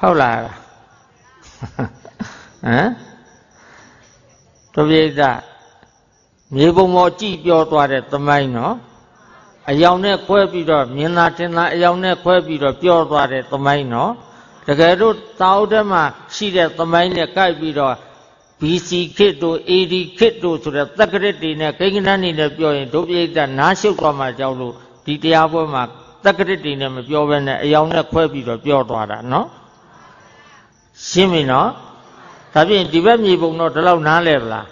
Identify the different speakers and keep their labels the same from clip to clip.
Speaker 1: ဟုတ်လားဟမ်တို့ပြိဿမြေပုံပေါ်ကြည့်ပြောသွားတဲ့သမိုင်းနော်အယောင်နဲ့ခွဲပြီးတော့မြင်သာတင်သာအယောင်နဲ့ခွဲပြီးတော့ပြောသွားတဲ့သမိုင်းနော်တကယ်တော့တာဝတ္တမှာရှိတဲ့သမိုင်းနဲ့ကြိုက်ပြီးတော့ BC ခေတ်တို့ AD ခေတ်တို့ဆိုတဲ့သက္ကရစ်တွေနဲ့ကိန်းကနန်းတွေနဲ့ပြောရင်ဒုပိဋကနားရှုပ်သွားမှကြောက်လို့ဒီတရားပွဲမှာသက္ကရစ်တွေနဲ့မပြောဘဲနဲ့အယောင်နဲ့ခွဲပြီးတော့ပြောသွားတာနော် ရှင်းပြီနော်ဒါဖြင့်ဒီဘက်မြေပုံတော့ဒီလောက်နားလဲဗလား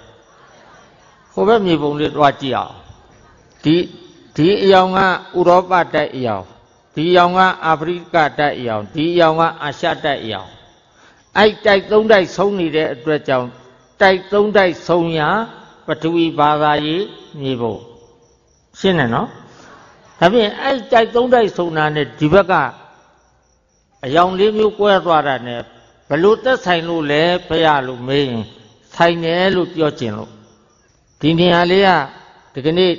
Speaker 1: ဟိုဘက်မြေပုံလေးတွားကြည့်အောင်ဒီဒီအယောင်ကဥရောပတိုက်အယောင်ဒီအယောင်ကအာဖရိကတိုက်အယောင်ဒီအယောင်ကအာရှတိုက်အယောင်အဲ့တိုက်သုံးတိုက်ဆုံးနေတဲ့အတွက်ကြောင့်တိုက်သုံးတိုက်ဆုံးရာပထဝီဘာသာရေးမြေပုံရှင်းတယ်နော်ဒါဖြင့်အဲ့တိုက်သုံးတိုက်ဆုံးတာနဲ့ဒီဘက်ကအယောင်လေးမျိုးကွဲသွားတာ ਨੇ ဘလို့သက်ဆိုင်လို့လဲဖရလို့မေးရင်ဆိုင်တယ်လို့ပြောကျင်လို့ဒီနေရာလေးကဒီကနေ့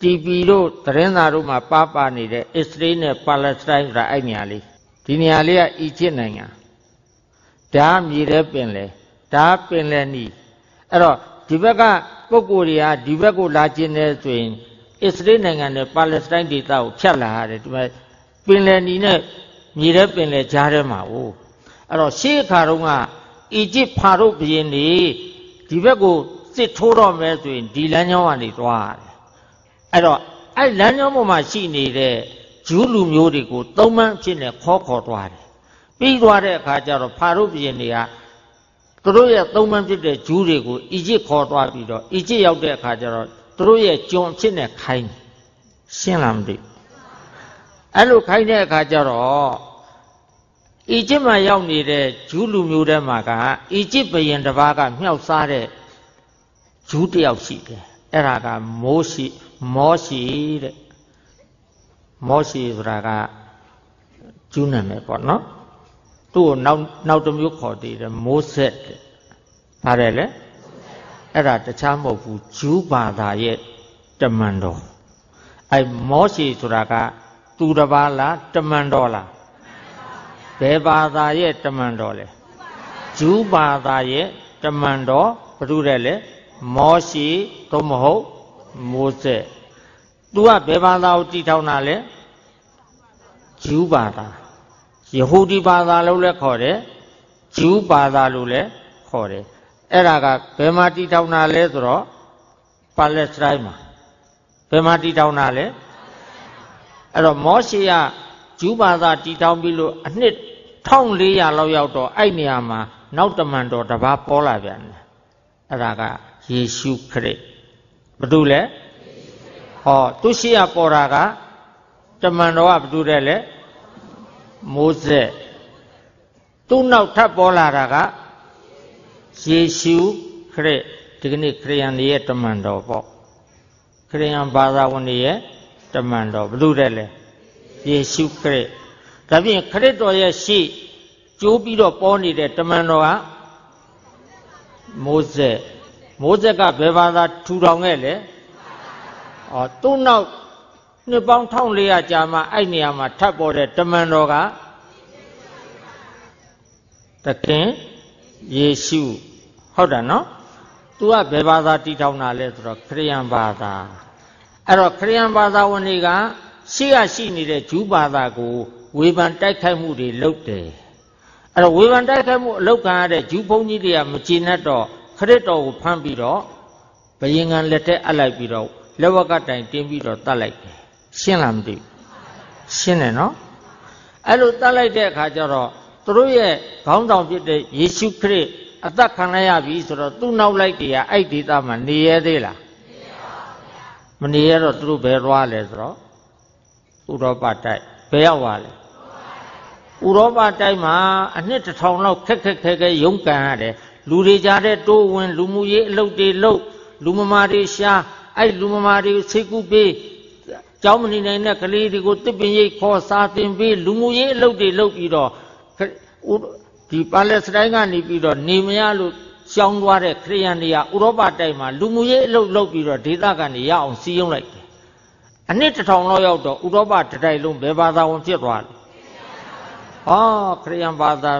Speaker 1: TP တို့သတင်းစာတို့မှာပါပါနေတဲ့အစ္စရေးနဲ့ပါလက်စတိုင်းဆိုတာအဲ့နေရာလေးဒီနေရာလေးကအီဂျစ်နိုင်ငံဒါမြေတဲ့ပင်လေဒါပင်လေနီအဲ့တော့ဒီဘက်ကပုဂ္ဂိုလ်တွေကဒီဘက်ကိုလာခြင်းနဲ့ဆိုရင်အစ္စရေးနိုင်ငံနဲ့ပါလက်စတိုင်းဒေသကိုဖြတ်လာရတယ်ဒီမှာပင်လယ်နီနဲ့မြေတဲ့ပင်လယ်ကြားထဲမှာ哦 အဲ့တော့ရှေးအခါတုန်းကအီဂျစ်ဖာရုတ်ဘုရင်တွေဒီဘက်ကိုစစ်ထိုးတော့မယ်ဆိုရင်ဒီလမ်းကြောင်းကနေသွားရတယ်အဲ့တော့အဲ့လမ်းကြောင်းပေါ်မှာရှိနေတဲ့ဂျူးလူမျိုးတွေကိုသုံးမန်းဖြစ်နေခေါ်ခေါ်သွားတယ်ပြီးသွားတဲ့အခါကျတော့ဖာရုတ်ဘုရင်တွေကသူတို့ရဲ့သုံးမန်းဖြစ်တဲ့ဂျူးတွေကိုအီဂျစ်ခေါ်သွားပြီးတော့အီဂျစ်ရောက်တဲ့အခါကျတော့သူတို့ရဲ့ကျွန်ဖြစ်နေခိုင်းရှင်းလားမသိအဲ့လိုခိုင်းတဲ့အခါကျတော့ အီဂျစ်မှာရောက်နေတဲ့ဂျူးလူမျိုးတွေမှာကအီဂျစ်ဘုရင်တစ်ပါးကမြောက်စားတဲ့ဂျူးတယောက်ရှိတယ်အဲ့ဒါကမိုးရှိမောရှိတဲ့မောရှိဆိုတာကဂျူးနာမည်ပေါ့နော်သူ့ကိုနောက်နောက်တစ်မျိုးခေါ်သေးတယ်မိုးဆက်တဲ့ဘာလဲလဲအဲ့ဒါတခြားမဟုတ်ဘူးဂျူးဘာသာရဲ့တမန်တော်အဲ့မောရှိဆိုတာကသူတစ်ပါးလားတမန်တော်လား ဘယ်ဘာသာရဲ့တမန်တော်လဲဂျူးဘာသာရဲ့တမန်တော်ဘယ်သူတဲ့လဲမောရှိသို့မဟုတ်မိုးဆက်သူကဘယ်ဘာသာကိုတည်ထောင်တာလဲဂျူးဘာသာယဟူဒီဘာသာလို့လည်းခေါ်တယ်ဂျူးဘာသာလို့လည်းခေါ်တယ်အဲ့ဒါကဘယ်မှာတည်ထောင်တာလဲဆိုတော့ပါလက်စတိုင်းမှာဘယ်မှာတည်ထောင်တာလဲအဲ့တော့မောရှေကဂျူးဘာသာတည်ထောင်ပြီးလို့အနှစ် 1400လောက်ရောက်တော့အဲ့နေရာမှာနောက်တမန်တော်တစ်ပါးပေါ်လာပြန်တယ်အဲ့ဒါကယေရှုခရစ်ဘယ်သူလဲဟောသူရှိရပေါ်တာကတမန်တော်ကဘယ်သူတဲ့လဲမိုးဆက်သူ့နောက်ထပ်ပေါ်လာတာကယေရှုခရစ်ဒီကနေ့ခရိယန်တွေရဲ့တမန်တော်ပေါ့ခရိယန်ဘာသာဝင်တွေရဲ့တမန်တော်ဘယ်သူတဲ့လဲယေရှုခရစ် ဒါဖြင့်ခရစ်တော်ရဲ့ရှေ့ကျိုးပြီးတော့ပေါ်နေတဲ့တမန်တော်ကမိုးဆက်မိုးဆက်ကဘယ်ဘာသာထူထောင်ခဲ့လဲဩသူ့နောက်နှစ်ပေါင်း1400ကြာမှအဲ့နေရာမှာထပ်ပေါ်တဲ့တမန်တော်ကတခင်ယေရှုဟုတ်တယ်နော်သူကဘယ်ဘာသာတည်ထောင်တာလဲဆိုတော့ခရိယန်ဘာသာအဲ့တော့ခရိယန်ဘာသာဝင်တွေကရှေ့ကရှိနေတဲ့ဂျူးဘာသာကို ဝေဖန်တိုက်ခိုက်မှုတွေလုပ်တယ်အဲ့တော့ဝေဖန်တိုက်ခိုက်မှုအလုပ်ခံရတဲ့ဂျူးဘုန်းကြီးတွေကမကျေနပ်တော့ခရစ်တော်ကိုဖမ်းပြီးတော့ဘယင်ကံလက်ထက်အပ်လိုက်ပြီးတော့လက်ဝက်ကတိုင်တင်းပြီးတော့တတ်လိုက်တယ်ရှင်းလားမသိဘူးရှင်းတယ်နော်အဲ့လိုတတ်လိုက်တဲ့အခါကျတော့သူတို့ရဲ့ခေါင်းဆောင်ဖြစ်တဲ့ယေရှုခရစ်အသက်ခံရပြီဆိုတော့သူ့နောက်လိုက်တွေကအဲ့ဒီသားမှာနေရသေးလားမနေရတော့သူတို့ဘယ်သွားလဲဆိုတော့ဥရောပတိုက်ဘယ်ရောက်သွားလဲ ဥရောပတိုက်မှာအနှစ်တစ်ထောင်လောက်ခက်ခက်ခဲခဲရုန်းကန်ရတယ်လူတွေကြားတဲ့တိုးဝင်လူမှုရေးအလုပ်တွေလုပ်လူမမာတွေရှားအဲ့လူမမာတွေကိုစိတ်ကူးပေးကျောင်းမနေနိုင်တဲ့ကလေးတွေကိုတစ်ပင်ရိပ်ခေါ်စာသင်ပေးလူမှုရေးအလုပ်တွေလုပ်ပြီးတော့ဒီပါလက်စတိုင်းကနေပြီးတော့နေမရလို့ရှောင်းသွားတဲ့ခရိယန်တွေကဥရောပတိုက်မှာလူမှုရေးအလုပ်လုပ်ပြီးတော့ဒေသကနေရအောင်စီးရုံးလိုက်တယ်အနှစ်တစ်ထောင်လောက်ရောက်တော့ဥရောပတတိုက်လုံးဘယ်ဘာသာဝင်ဖြစ်သွားလဲ ဟောခရိယန်ဘာသာ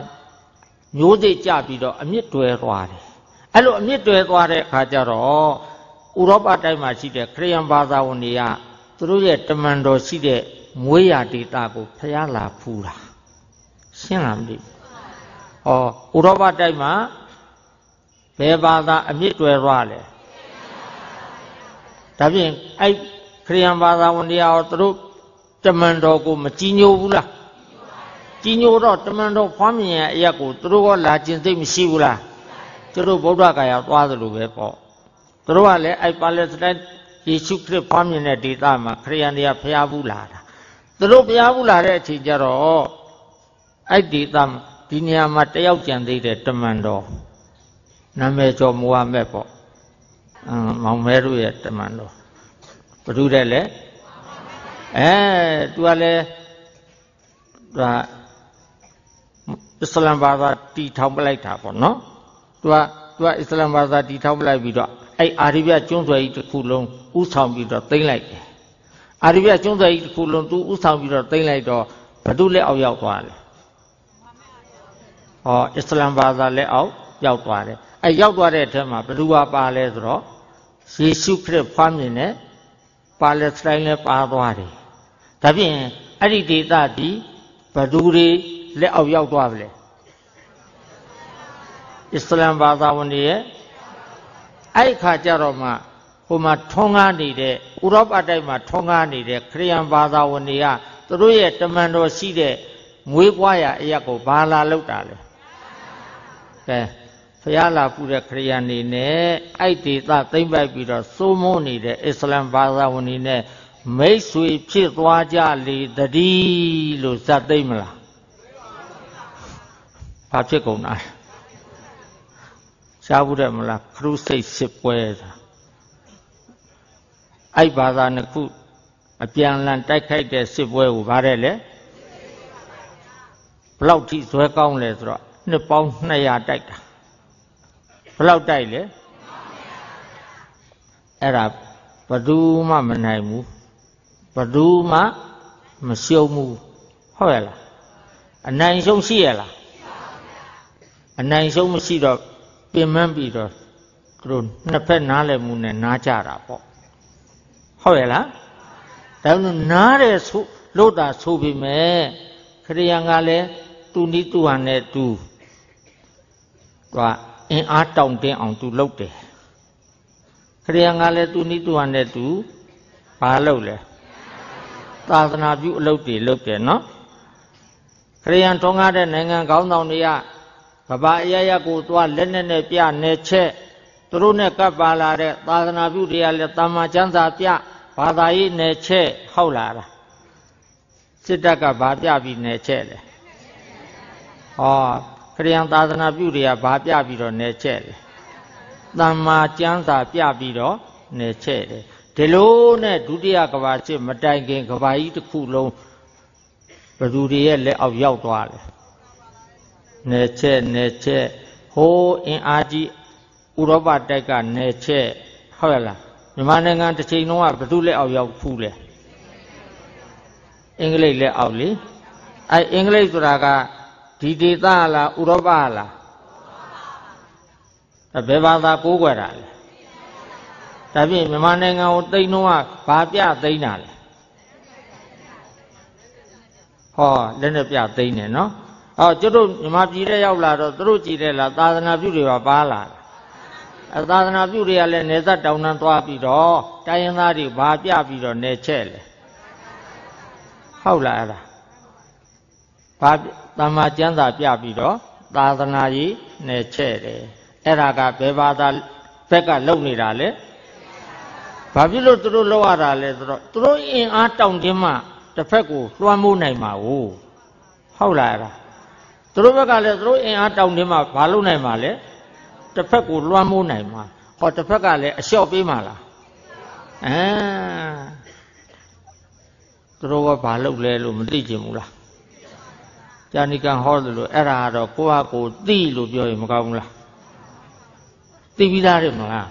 Speaker 1: မျိုးစိတ်ကြပြီးတော့အမြင့်တွယ်သွားတယ်အဲ့လိုအမြင့်တွယ်သွားတဲ့အခါကျတော့ဥရောပတိုင်းမှာရှိတဲ့ခရိယန်ဘာသာဝင်တွေကသူတို့ရဲ့တမန်တော်ရှိတဲ့မွေးရာဒေတာကိုဖျားလာဖူးတာရှင်းလားမသိဘူးဟောဥရောပတိုင်းမှာဘယ်ဘာသာအမြင့်တွယ်သွားလဲဒါဖြင့်အဲ့ခရိယန်ဘာသာဝင်တွေရောသူတို့တမန်တော်ကိုမကြည်ညိုဘူးလား ကြည်ညိုတော့တမန်တော်ဖွားမြင်ရဲ့အရက်ကိုသူတို့ကလာကျင်သိမရှိဘူးလားသူတို့ဗုဒ္ဓဂါယာသွားသလိုပဲပေါ့သူတို့ကလည်းအဲ့ပါလက်စတိုင်းယေရှုခရစ်ဖွားမြင်တဲ့ဒေသမှာခရိယန်တွေကဖျားဘူးလာတာသူတို့ဖျားဘူးလာတဲ့အချိန်ကျတော့အဲ့ဒေသဒီနေရာမှာတယောက်ကြံသေးတဲ့တမန်တော်နာမည်ကျော်မူဟာမက်ပေါ့အမ်မောင်မဲတို့ရဲ့တမန်တော်ဘ누구တဲ့လဲအဲသူကလည်းသူက အစ္စလမ်ဘာသာတီထောင်ပလိုက်တာပေါ့နော်သူကသူကအစ္စလမ်ဘာသာတီထောင်ပလိုက်ပြီးတော့အဲ့အာရိဗျကျွန်းဆွယ်ကြီးတစ်ခုလုံးဥဆောင်ပြီးတော့သိမ့်လိုက်တယ်အာရိဗျကျွန်းဆွယ်ကြီးတစ်ခုလုံးသူဥဆောင်ပြီးတော့သိမ့်လိုက်တော့ဘသူလက်အောက်ရောက်သွားတယ်ဟောအစ္စလမ်ဘာသာလက်အောက်ရောက်သွားတယ်အဲရောက်သွားတဲ့အထက်မှာဘယ်သူကပါလဲဆိုတော့ယေရှုခရစ်ဖွားမြင်တဲ့ပါလက်စတိုင်းလည်းပါသွားတယ်ဒါဖြင့်အဲ့ဒီဒေသဒီဘသူတွေ လက်အောက်ရောက်သွားပြီလေအစ္စလမ်ဘာသာဝင်တွေရဲ့အဲ့ခါကျတော့မှဟိုမှာထွန်းကားနေတဲ့ဥရောပတိုက်မှာထွန်းကားနေတဲ့ခရိယန်ဘာသာဝင်တွေကသူတို့ရဲ့တမန်တော်ရှိတဲ့မွေးပွားရာအရက်ကိုဘာလာလောက်တာလဲကဲဖျားလာပူတဲ့ခရိယန်နေနဲ့အဲ့ဒေသသိမ့်ပိုက်ပြီးတော့စိုးမိုးနေတဲ့အစ္စလမ်ဘာသာဝင်တွေနဲ့မိတ်ဆွေဖြစ်သွားကြလေတည်းလို့ဇတ်သိမ့်မလား ဘာဖြစ်ကုန်တာရှားဘူးတယ်မလားခရုစိတ်စစ်ပွဲသာအဲ့ဘာသာနှစ်ခုအပြန်လန်တိုက်ခိုက်တဲ့စစ်ပွဲကိုဗါတဲ့လေဘလောက်ထိဇွဲကောင်းလဲဆိုတော့နှစ်ပေါင်း200တိုက်တာဘလောက်တိုက်လဲအဲ့ဒါဘယ်သူမှမနိုင်ဘူးဘယ်သူမှမရှုံးဘူးဟုတ်ရဲ့လားအနိုင်ရှုံးရှိရဲ့လား အနိုင်ရှုံးမရှိတော့ပြင်မပြီးတော့သူတို့နှစ်ဖက်နားလည်မှုနဲ့နားကြတာပေါ့ဟုတ်ရဲ့လားဒါလို့နားတယ်ဆိုလို့တာဆိုပြီမဲ့ခရိယံကလည်းသူနိသူဟန်နဲ့သူကအင်အားတောင့်တင်းအောင်သူလုပ်တယ်ခရိယံကလည်းသူနိသူဟန်နဲ့သူဘာလုပ်လဲသာသနာပြုအလုပ်တွေလုပ်တယ်နော်ခရိယံထုံးကားတဲ့နိုင်ငံကောင်းဆောင်တွေက ကဘာအရရကိုသွားလက်နဲ့နဲ့ပြနေချက်သူတို့နဲ့ကပ်ပါလာတဲ့သာသနာပြုတွေကလည်းတာမချမ်းသာပြဘာသာရေးနယ်ချက်ဟုတ်လားလားစစ်တပ်ကဘာပြပြီးနယ်ချက်လဲဟောခရိယံသာသနာပြုတွေကဘာပြပြီးတော့နယ်ချက်လဲတမ္မာကျမ်းစာပြပြီးတော့နယ်ချက်တယ်ဒီလိုနဲ့ဒုတိယကဘာစစ်မတိုင်ခင်ကဘာကြီးတစ်ခုလုံးဘသူတွေရဲ့လက်အောက်ရောက်သွားတယ် နယ်ချက်နယ်ချက်ဟိုးအင်အားကြီးဥရောပတိုက်ကနယ်ချက်ဟုတ်ရလားမြန်မာနိုင်ငံတစ်ချိန်လုံးကဘသူလက်အောက်ရောက်ဖူးလဲအင်္ဂလိပ်လက်အောက်လေအဲအင်္ဂလိပ်ဆိုတာကဒီဒေသလားဥရောပလားဘယ်ဘာသာကိုးကွယ်တာလဲဒါဖြင့်မြန်မာနိုင်ငံကိုတိတ်နှုံးကဘာပြသိမ်းတာလဲဟောလက်နဲ့ပြသိမ်းတယ်နော် ဟောကျွတ်တို့မြန်မာပြည်ထဲရောက်လာတော့သူတို့ကြည်တယ်လားသာသနာပြုတွေပါပါလာအသာသနာပြုတွေကလည်းနေသက်တောင်းတန်းသွားပြီးတော့တိုင်းရင်းသားတွေဘာပြပြီးတော့နေချက်လေဟုတ်လားအဲ့ဒါဘာတမ္မာကျမ်းစာပြပြီးတော့သာသနာကြီးနေချက်တယ်အဲ့ဒါကဘယ်ဘာသာဘက်ကလုံနေတာလဲဘာဖြစ်လို့သူတို့လောက်ရတာလဲဆိုတော့သူတို့အင်အားတောင့်တင်းမှတစ်ဖက်ကိုလွှမ်းမိုးနိုင်မှာ哦ဟုတ်လားအဲ့ဒါ သူတို့ဘက်ကလည်းသူတို့အင်အားတောင့်တင်းမှဘာလုပ်နိုင်မှာလဲတစ်ဖက်ကိုလွှမ်းမိုးနိုင်မှာဟောတစ်ဖက်ကလည်းအလျှော့ပေးမှာလားအဲသူတို့ကဘာလုပ်လဲလို့မသိကြဘူးလားဇာနိကံဟောတယ်လို့အဲ့ဒါကတော့ကိုယ့်ဟာကိုယ်သိလို့ပြောရင်မကောင်းဘူးလားသိပြီးသားတယ်မလား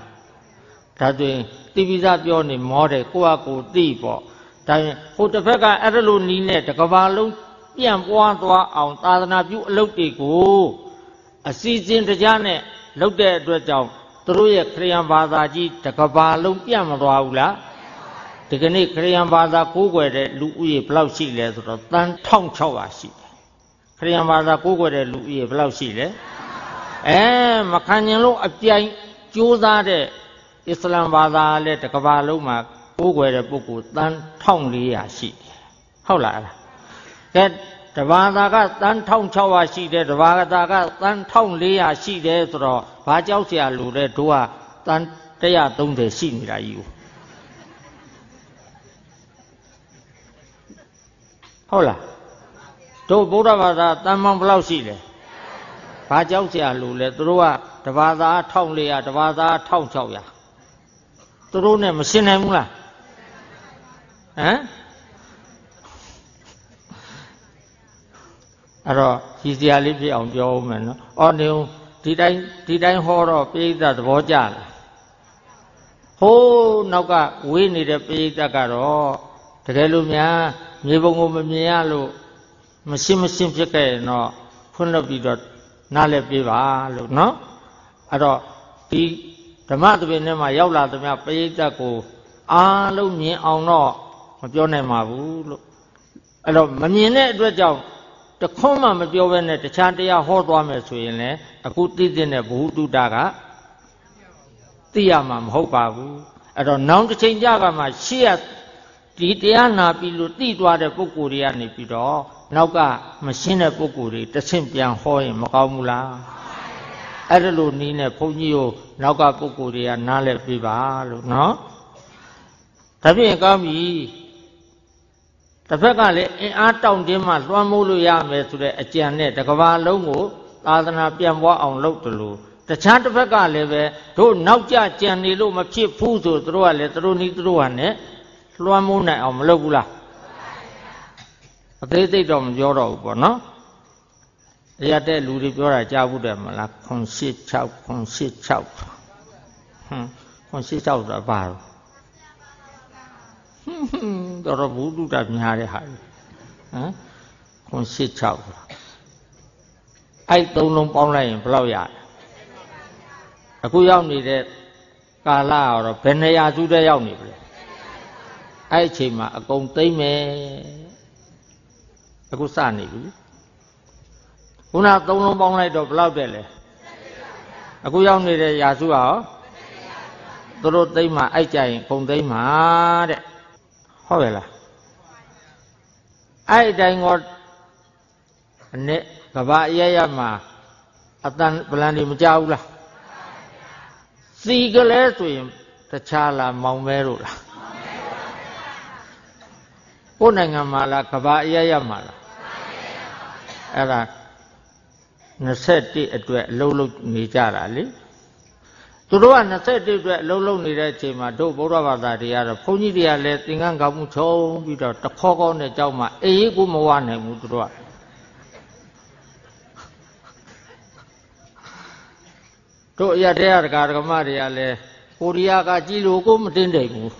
Speaker 1: ဒါဆိုရင်သိပြီးသားပြောနေမောတယ်ကိုယ့်ဟာကိုယ်သိပေါ့ဒါရင်ဟိုတစ်ဖက်ကအဲ့ဒါလိုနီးနဲ့တကဘာလုံး ပြန့်ပွားသွားအောင်သာသနာပြုအလုပ်တွေကိုအစီအစဉ်တကြားနဲ့လုပ်တဲ့အတွက်ကြောင့်သူတို့ရဲ့ခရိယံဘာသာကြီးတကဘာလုံးပြန့်မသွားဘူးလားဒီကနေ့ခရိယံဘာသာကိုးကွယ်တဲ့လူဦးရေဘယ်လောက်ရှိလဲဆိုတော့တန်း1600ရှိတယ်ခရိယံဘာသာကိုးကွယ်တဲ့လူဦးရေဘယ်လောက်ရှိလဲအဲမခံကျင်လို့အပြိုင်ကြိုးစားတဲ့အစ္စလမ်ဘာသာလည်းတကဘာလုံးမှာကိုးကွယ်တဲ့ပုဂ္ဂိုလ်တန်း1400ရှိတယ်ဟုတ်လား ကဲတဘာသာကတန်း1600ရှိတယ်တဘာသာကတန်း1400ရှိတယ်ဆိုတော့ဘာကြောက်เสียလို့လဲတို့ကတန်း130ရှိနေတာကြီးကိုဟုတ်လားတို့ဗုဒ္ဓဘာသာတန်မောင်ဘယ်လောက်ရှိလဲဘာကြောက်เสียလို့လဲသူတို့ကတဘာသာ1400တဘာသာ1600သူတို့နဲ့မရှင်းနိုင်ဘူးလားဟမ် အဲ့တော့ရည်စရာလေးဖြစ်အောင်ပြောဦးမယ်နော်။အော်နေဒီတိုင်းဒီတိုင်းဟောတော့ပိဋကသဘောကျလား။ဟိုးနောက်ကဝေးနေတဲ့ပိဋကကတော့တကယ်လို့များမြေပုံကိုမမြင်ရလို့မရှင်းမရှင်းဖြစ်ခဲ့ရင်တော့ဖွင့်လို့ပြီးတော့နားလည်းပြေးပါလို့နော်။အဲ့တော့ဒီဓမ္မသဘင်ထဲမှာရောက်လာသမျှပိဋကကိုအားလုံးမြင်အောင်တော့မပြောနိုင်ပါဘူးလို့အဲ့တော့မမြင်တဲ့အတွက်ကြောင့် တခွန်းမှမပြောဘဲနဲ့တခြားတရားဟောသွားမယ်ဆိုရင်လည်းအခုသိတဲ့ဘုဟုတုတကသိရမှာမဟုတ်ပါဘူးအဲ့တော့နောင်တစ်ချိန်ကြကမှရှေ့ရဒီတရားနာပြီးလို့သိသွားတဲ့ပုဂ္ဂိုလ်တွေကနေပြီးတော့နောက်ကမရှင်းတဲ့ပုဂ္ဂိုလ်တွေတဆင့်ပြန်ဟောရင်မကောင်းဘူးလားအဲ့ဒါလိုနီးနဲ့ဘုန်းကြီးကိုနောက်ကပုဂ္ဂိုလ်တွေကနားလည်ပြပါလို့နော်ဒါဖြင့်ကောင်းပြီ တစ်ဖက်ကလည်းအင်အားတောင့်တင်းမှလွှမ်းမိုးလို့ရမယ်ဆိုတဲ့အကြံနဲ့တကဘာလုံးကိုသာသနာပြန်ပွားအောင်လုပ်တယ်လို့တခြားတစ်ဖက်ကလည်းပဲတို့နောက်ကျကြံနေလို့မဖြစ်ဘူးဆိုတို့ကလည်းတို့နီးတို့ဟာနဲ့လွှမ်းမိုးနိုင်အောင်မလုပ်ဘူးလားအသေးစိတ်တော့မပြောတော့ဘူးပေါ့နော်ရတဲ့လူတွေပြောတာကြားဘူးတယ်မလားခွန်၈6ခွန်၈6ဟမ်ခွန်၈6ဆိုတာဘာလို့ တော်တော်ဘုဒ္ဓတာများတဲ့ဟာဟမ်ခွန်၈6ဆိုတာအဲ့သုံးလုံးပေါင်းလိုက်ရင်ဘယ်လောက်ရလဲအခုရောက်နေတဲ့ကာလကတော့ဘယ်နေရာစုတဲ့ရောက်နေပြီအဲ့အချိန်မှာအကုန်သိမ့်မယ်အခုစနေပြီခုနသုံးလုံးပေါင်းလိုက်တော့ဘယ်လောက်တဲ့လဲအခုရောက်နေတဲ့ရာစုဟာသူတို့သိမ့်မှာအိုက်ကြရင်ကုန်သိမ့်မှာတဲ့ ဟုတ်ရဲ့လားအဲ့အတိုင်းကောအနဲ့ကဘာအရရမှာအတန်ဗလန်တွေမကြဘူးလားစီကလေးဆိုရင်တခြားလားမောင်မဲတို့လားကိုယ်နိုင်ငံမှာလားကဘာအရရမှာလားအဲ့ဒါ21အတွက်အလုံးလုံးနေကြတာလေ သူတို့က21အတွက်အလုံးလုံးနေတဲ့အချိန်မှာတို့ဗုဒ္ဓဘာသာတွေကတော့ဘုန်းကြီးတွေကလည်းသင်္ကန်းကောက်မှုချုံပြီးတော့တခေါကောနဲ့ကြောက်မှအေးကိုမဝနိုင်ဘူးသူတို့ကတို့အရတဲ့ရဒကာဒကမတွေကလည်းကိုရီးယားကကြည်လို့ကိုမတင်တယ်ဘူး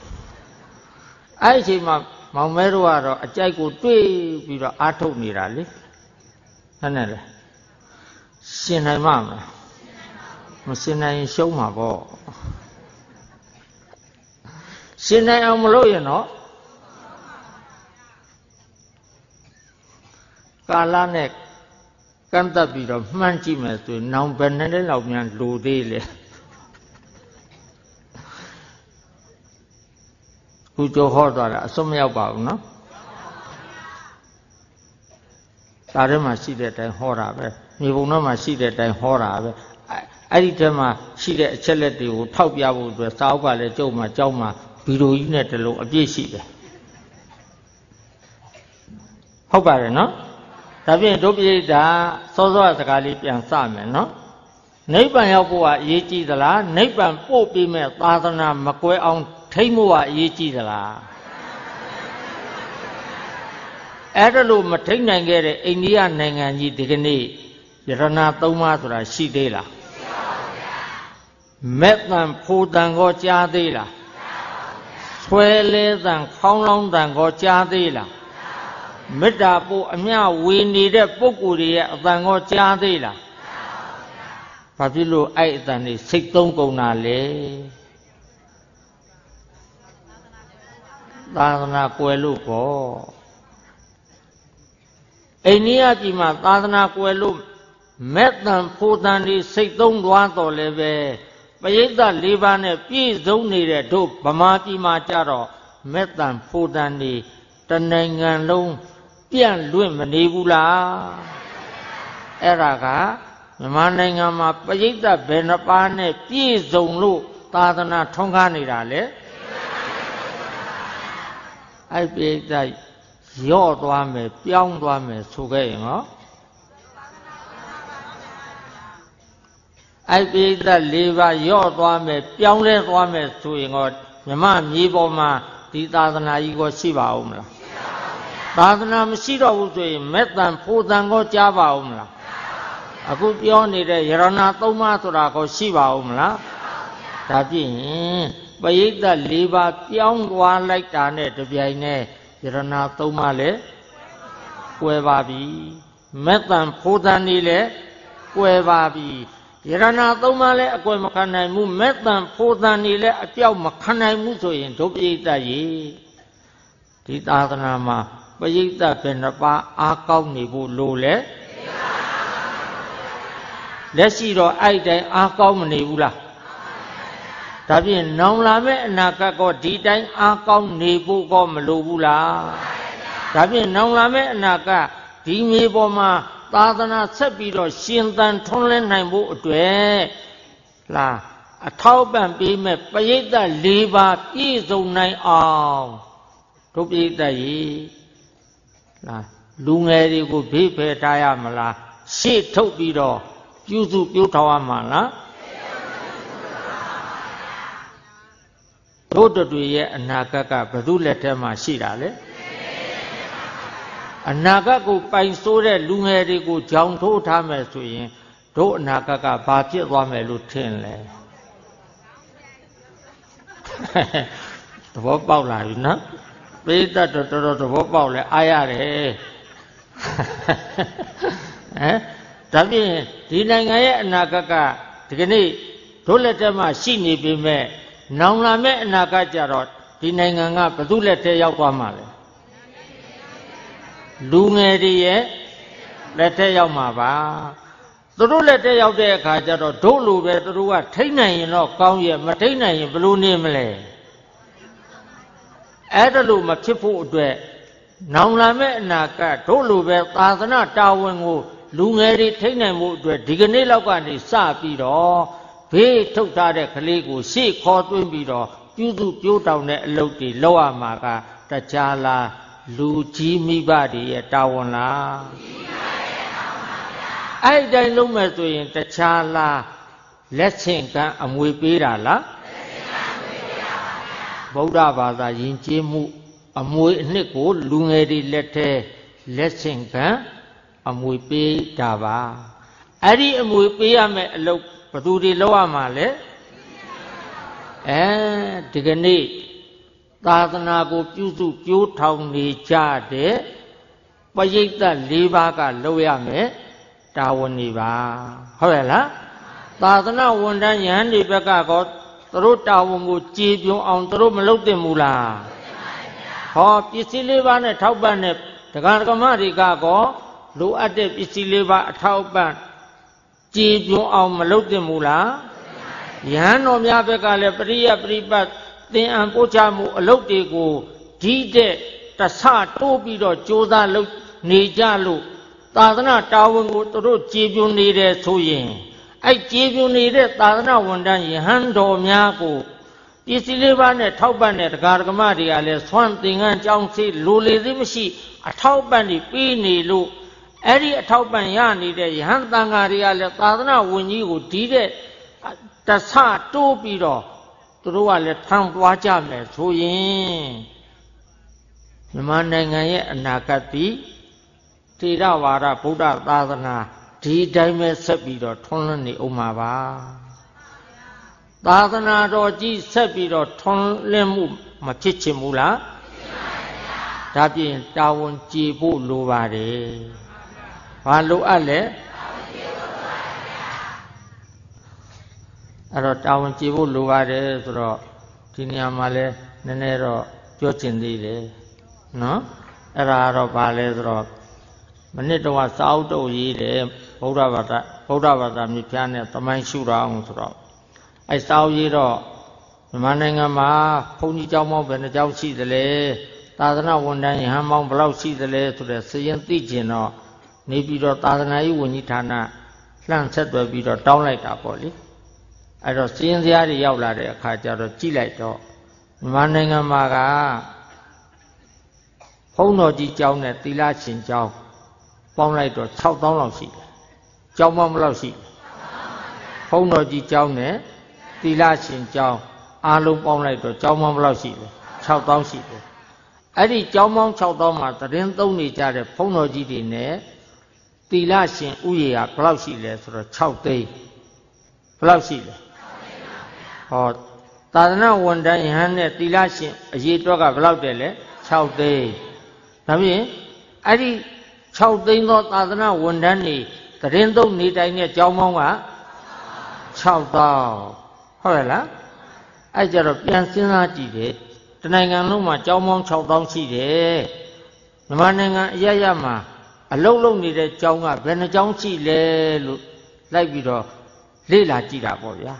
Speaker 1: အဲ့ဒီအချိန်မှာမောင်မဲတို့ကတော့အကြိုက်ကိုတွေးပြီးတော့အာထုတ်နေတာလေဟုတ်နဲ့လေရှင်နိုင်မှာမလား မရှင်နိုင်ရင်ရှုံးမှာပေါ့ရှင်နိုင်အောင်မလုပ်ရင်တော့ကာလနဲ့ကန့်တက်ပြီးတော့မှန်းကြည့်မယ်ဆိုရင်နောင်ဘယ်နှစ်နှစ်လောက်များလိုသေးလဲခုကြောဟောသွားတာအစွန်းမရောက်ပါဘူးနော်ဒါထဲမှာရှိတဲ့အတိုင်းဟောတာပဲမြေပုံထဲမှာရှိတဲ့အတိုင်းဟောတာပဲ အဲ့ဒီထဲမှာရှိတဲ့အချက်လက်တွေကိုထောက်ပြဖို့အတွက်စာအုပ်ကလည်းကျုပ်မှာကြောက်မှာဗီဒီယိုကြီးနဲ့တလုံးအပြည့်ရှိတယ်ဟုတ်ပါတယ်နော်ဒါဖြင့်ဒုပိဋကစောစောစကားလေးပြန်စမယ်နော်နိဗ္ဗာန်ရောက်ဖို့ကအရေးကြီးသလားနိဗ္ဗာန်ပို့ပြီးမဲ့သာသနာမကွဲအောင်ထိမ့်ဖို့ကအရေးကြီးသလားအဲ့ဒါလို့မထိမ့်နိုင်ခဲ့တဲ့အိန္ဒိယနိုင်ငံကြီးဒီကနေ့ယရဏသုံးပါးဆိုတာရှိသေးလား မဲ့တန်ဖိုတန်ကိုကြားသေးလားဆွဲလဲတန်ခေါင်းလောင်းတန်ကိုကြားသေးလားမေတ္တာပို့အမျှဝေနေတဲ့ပုဂ္ဂိုလ်တွေရဲ့အတန်ကိုကြားသေးလားဘာဖြစ်လို့အဲ့အတန်တွေစိတ်သုံးကုန်တာလဲသာသနာကွယ်လို့ပေါ့အိန္ဒိယပြည်မှာသာသနာကွယ်လို့မဲ့တန်ဖိုးတန်ဒီစိတ်သုံးသွားတော်လည်းပဲ ပရိသတ်၄ပါးနဲ့ပြည့်စုံနေတဲ့တို့ဗမာပြည်မှာကြတော့မဲ့တန်ဖိုးတန်ဒီတနိုင်ငံလုံးပြန့်လွင့်မနေဘူးလားအဲ့ဒါကမြန်မာနိုင်ငံမှာပရိသတ်ဘယ်နှပါးနဲ့ပြည့်စုံလို့သာသနာထွန်းကားနေတာလေအဲ့ပရိသတ်ရော့သွားမယ်ပြောင်းသွားမယ်ဆိုခဲ့ရင်ဟော အဲ့ပိဋက၄ပါးရော့သွားမယ်ပြောင်းလဲသွားမယ်ဆိုရင်တော့မြမမြေပေါ်မှာဒီသာသနာကြီးကိုရှိပါဦးမလားသာသနာမရှိတော့ဘူးဆိုရင်မေတ္တန်ဖိုးတန်ကိုကြားပါဦးမလားအခုပြောနေတဲ့ယရဏသုံးပါးဆိုတာကိုရှိပါဦးမလားဒါဖြင့်ပရိသတ်၄ပါးပြောင်းသွားလိုက်တာနဲ့တပြိုင်နက်ယရဏသုံးပါးလည်းကွယ်ပါပြီမေတ္တန်ဖိုးတန်နေလည်းကွယ်ပါပြီ ယရဏသုံးပါးလည်းအကွယ်မခံနိုင်ဘူးမေတ္တန်ဖိုးတန်နေလည်းအပြောက်မခံနိုင်ဘူးဆိုရင်ဒုပရိသတ်ရေဒီသာသနာမှာပရိသတ်ဘယ်နှပါအားကောင်းနေဖို့လိုလဲလက်ရှိတော့အဲ့တိုင်းအားကောင်းမနေဘူးလားဒါဖြင့်နောင်လာမဲ့အနာဂတ်ကောဒီတိုင်းအားကောင်းနေဖို့ကောမလိုဘူးလားဒါဖြင့်နောင်လာမဲ့အနာဂတ်ဒီမြေပေါ်မှာ သာသနာဆက်ပြီးတော့ရှင်သန်ထွန်းလင်းနိုင်ဖို့အတွက်လားအထောက်ပံ့ပေးမဲ့ပရိသတ်၄ပါးပြည့်စုံနိုင်အောင်တို့ပရိသတ်ကြီးလားလူငယ်တွေကိုဘေးဖယ်ထားရမလားရှေ့ထုတ်ပြီးတော့ပြုစုပြုထောင်ရမှာလားတို့တို့ရဲ့အနာဂတ်ကဘယ်သူလက်ထဲမှာရှိတာလဲ အနာဂတ်ကိုပိုင်ဆိုးတဲ့လူငယ်တွေကိုကြောင်ထိုးထားမယ်ဆိုရင်တို့အနာဂတ်ကဘာဖြစ်သွားမယ်လို့ထင်လဲသဘောပေါက်လာပြီနော်ပိဋကတ်တော်တော်သဘောပေါက်လဲအားရတယ်ဟမ်ဒါဖြင့်ဒီနိုင်ငံရဲ့အနာဂတ်ကဒီကနေ့တို့လက်ထက်မှာရှိနေပေမဲ့နောင်လာမဲ့အနာဂတ်ကြတော့ဒီနိုင်ငံကဘယ်သူလက်ထဲရောက်သွားမှာလဲ လူငယ်တွေရဲ့လက်ထက်ရောက်မှာပါသူတို့လက်ထက်ရောက်တဲ့အခါကျတော့တို့လိုပဲသူတို့ကထိနိုင်ရင်တော့ကောင်းရဲ့မထိနိုင်ရင်ဘယ်လိုနေမလဲအဲ့ဒါလို့မဖြစ်ဖို့အတွက်နောင်လာမဲ့အနာကတို့လိုပဲသာသနာတာဝန်ကိုလူငယ်တွေထိနိုင်မှုအတွက်ဒီကနေ့လောက်ကနေစပြီးတော့ဘေးထုတ်ထားတဲ့ကလေးကိုရှေ့ခေါ်သွင်းပြီးတော့ပြုစုပြိုးတောင်တဲ့အလုပ်တွေလုပ်ရမှာကတခြားလား လူကြီးမိဘတွေရဲ့တာဝန်လားအဲ့ဒီတိုင်းလုံးမဲ့ဆိုရင်တခြားလားလက်ဆင့်ကမ်းအမွေပေးတာလားဗုဒ္ဓဘာသာယဉ်ကျေးမှု အမွေအနှစ်ကို လူငယ်တွေလက်ထဲလက်ဆင့်ကမ်းအမွေပေးတာပါအဲ့ဒီအမွေပေးရမယ့်အလုပ်ဘသူတွေလောက်ရမှာလဲအဲဒီကနေ့ သာသနာကိုပြုစုကြိုးထောင်နေကြတဲ့ပရိသတ်၄ပါးကလောက်ရမယ်တာဝန်တွေပါဟုတ်ရဲ့လားသာသနာဝန်ထမ်းယဟန်တွေဘက်ကကောသူတို့တာဝန်ကိုကြည်ပြုံအောင်သူတို့မလုပ်သင့်ဘူးလားဟောပစ္စည်းလေးပါးနဲ့ထောက်ပံ့တဲ့ဒကာဒကမတွေကကောလိုအပ်တဲ့ပစ္စည်းလေးပါးအထောက်ပံ့ကြည်ပြုံအောင်မလုပ်သင့်ဘူးလားယဟန်တော်များဘက်ကလည်းပရိယပရိပတ် သင်အံပို့ချမှုအလုပ်တွေကိုဒီတဲ့တဆတိုးပြီးတော့ကြိုးစားလုပ်နေကြလို့သာသနာတာဝန်ကိုသူတို့ကြည်ပြုံနေတယ်ဆိုရင်အဲ့ကြည်ပြုံနေတဲ့သာသနာဝန်ထမ်းယဟန်တော်များကိုပစ္စည်းလေးပါးနဲ့ထောက်ပံ့တဲ့တရားဓမ္မတွေကလည်းဆွမ်းသင်္ကန်းကြောင်းစီလိုလေသေးမရှိ အထောက်ပံ့တွေပေးနေလို့အဲ့ဒီအထောက်ပံ့ရနေတဲ့ယဟန်တန်ဃာတွေကလည်းသာသနာဝန်ကြီးကိုဒီတဲ့တဆတိုးပြီးတော့ သူတို့ကလည်းထမ်းသွားကြမယ်ဆိုရင်မြန်မာနိုင်ငံရဲ့အနာဂတ်သည်ထေရဝါဒဗုဒ္ဓသာသနာဒီတိုင်းပဲဆက်ပြီးတော့ထွန်းလင်းနေအောင်ပါပါသာသနာတော်ကြီးဆက်ပြီးတော့ထွန်းလင်းမှုမဖြစ်ချင်ဘူးလားဒါပြင်တာဝန်ကြည်ဖို့လိုပါတယ်ဘာလိုအပ်လဲ အဲ့တော့တာဝန်ကြည်ဖို့လိုပါတယ်ဆိုတော့ဒီနေရာမှာလဲနည်းနည်းတော့ပြောချင်သေးတယ်နော်အဲ့ဒါကတော့ဘာလဲဆိုတော့မနစ်တော့စာအုပ်တုပ်ရေးတယ်ဗုဒ္ဓဘာသာဗုဒ္ဓဘာသာမြစ်ပြနဲ့တမိုင်းရှုတာအောင်ဆိုတော့အဲစာအုပ်ရေးတော့မြန်မာနိုင်ငံမှာဘုန်းကြီးကျောင်းပေါင်းဘယ်နှကျောင်းရှိသလဲသာသနာဝန်ထမ်းယဟန်ပေါင်းဘယ်လောက်ရှိသလဲဆိုတဲ့စရင်သိကျင်တော့နေပြီးတော့သာသနာရေးဝန်ကြီးဌာနလှမ်းဆက်သွယ်ပြီးတော့တောင်းလိုက်တာပေါ့လေ အဲ့တော့စရင်စရာတွေရောက်လာတဲ့အခါကျတော့ကြည့်လိုက်တော့မြန်မာနိုင်ငံမှာကဘုန်းတော်ကြီးကျောင်းနဲ့သီလရှင်ကျောင်းပေါင်းလိုက်တော့6000လောက်ရှိတယ်။ကျောင်းပေါင်းဘယ်လောက်ရှိလဲ။ဘုန်းတော်ကြီးကျောင်းနဲ့သီလရှင်ကျောင်းအားလုံးပေါင်းလိုက်တော့ကျောင်းပေါင်းဘယ်လောက်ရှိလဲ။6000ရှိတယ်။အဲ့ဒီကျောင်းပေါင်း6000မှာသတင်းသုံးနေကြတဲ့ဘုန်းတော်ကြီးတွေနဲ့သီလရှင်ဥယေကဘယ်လောက်ရှိလဲဆိုတော့6သိန်းဘယ်လောက်ရှိလဲ။ ဟောသာသနာဝန်ထမ်းယဟန်နဲ့သီလရှင်အရေးအတွက်ကဘယ်လောက်တည်းလဲ6သိန်း။ဒါဖြင့်အဲ့ဒီ6သိန်းသောသာသနာဝန်ထမ်းတွေတရင်သုံးနေတိုင်းနဲ့ကြောင်းပေါင်းက6000ဟုတ်ရဲ့လားအဲ့ကြတော့ပြန်စဉ်းစားကြည့်တယ်တနိုင်ငံလုံးမှာကြောင်းပေါင်း6000ရှိတယ်မြန်မာနိုင်ငံအရရမှာအလုံးလုံးနေတဲ့ကြောင်းကဘယ်နှကြောင်းရှိလဲလို့လိုက်ပြီးတော့လေ့လာကြည့်တာပေါ့ဗျာ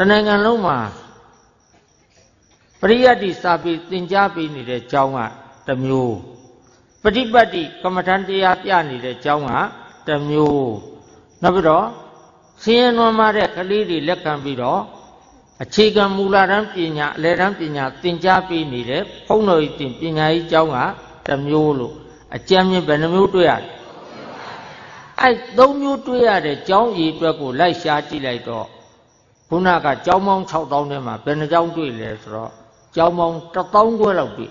Speaker 1: တနိုင်ငံလုံးမှာပရိယတ်တိစာပေသင်ကြားပေးနေတဲ့ကြောင်းကတစ်မျိုးပฏิပတ်တိကမ္မထန်တရားပြနေတဲ့ကျောင်းကတစ်မျိုးနောက်ပြီးတော့ဆင်းရဲနွမ်းမာတဲ့ကလေးတွေလက်ခံပြီးတော့အခြေခံမူလတန်းပညာအလယ်တန်းပညာသင်ကြားပေးနေတဲ့ဘုန်းတော်ကြီးတင်ပညာကြီးကျောင်းကတစ်မျိုးလို့အကြံဉာဏ်ဘယ်နှမျိုးတွေ့ရလဲအဲ့သုံးမျိုးတွေ့ရတဲ့ကျောင်းကြီးအတွက်ကိုလိုက်ရှားကြည့်လိုက်တော့ ခုနကကျောင်းပေါင်း6000ထဲမှာဘယ်နှကျောင်းတွေ့လဲဆိုတော့ကျောင်းပေါင်း1000ကျွဲလောက်တွေ့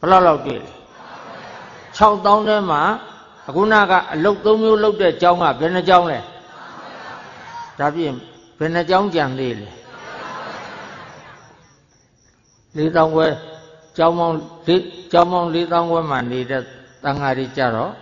Speaker 1: ဘယ်လောက်လောက်တွေ့လဲ6000ထဲမှာအခုနကအလုတ်၃မျိုးလုတ်တဲ့ကျောင်းကဘယ်နှကျောင်းလဲဒါဖြင့်ဘယ်နှကျောင်းကြံသေးလဲ4000ခွဲကျောင်းပေါင်း၄ကျောင်းပေါင်း4000ခွဲမှာနေတဲ့တန်ဃာတွေကြတော့